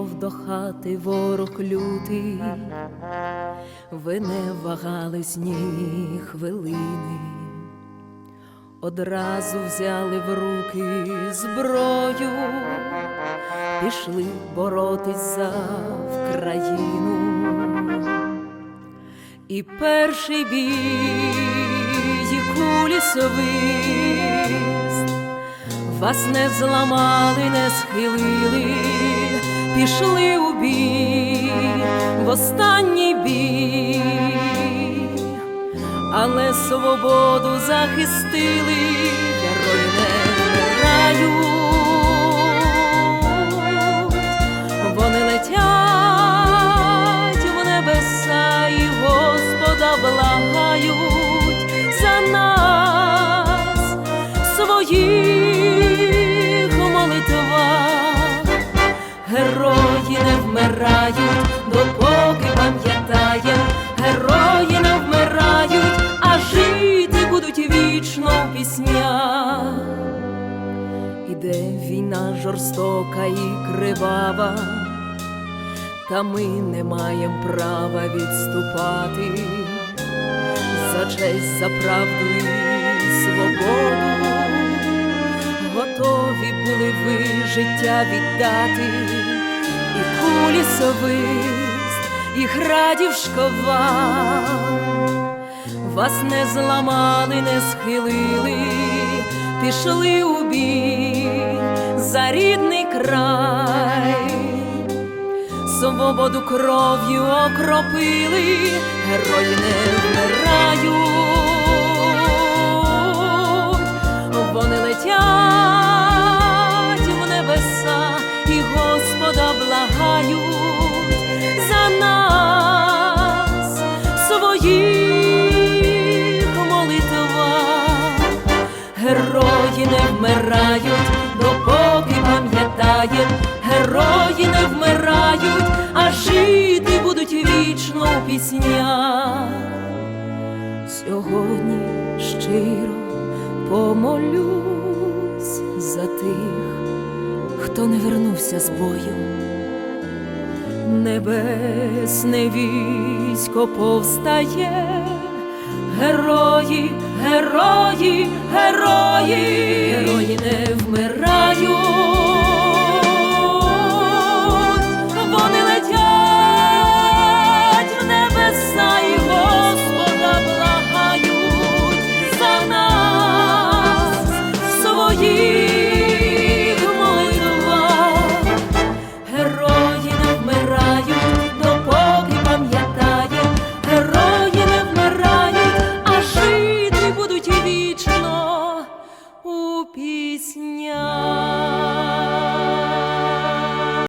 прийшов до хати ворог лютий, ви не вагались ні хвилини, одразу взяли в руки зброю, пішли боротись за Вкраїну. І перший бій, і кулі свист, вас не зламали, не схилили, пішли у бій, в останній бій, але свободу захистили, герої вмирають, допоки пам'ятаєм, герої не вмирають, а жити будуть вічно в піснях. Іде війна жорстока і кривава, та ми не маємо права відступати за честь, за правду і свободу. Готові були ви життя віддати, совист, і градів шквал. Вас не зламали, не схилили, пішли у бій за рідний край, свободу кров'ю окропили, герої не вмирають, вмирають, допоки пам'ятаєм, герої не вмирають, а жити будуть вічно у піснях. Сьогодні щиро помолюсь за тих, хто не вернувся з бою. Небесне військо повстає, герої, герої, герої а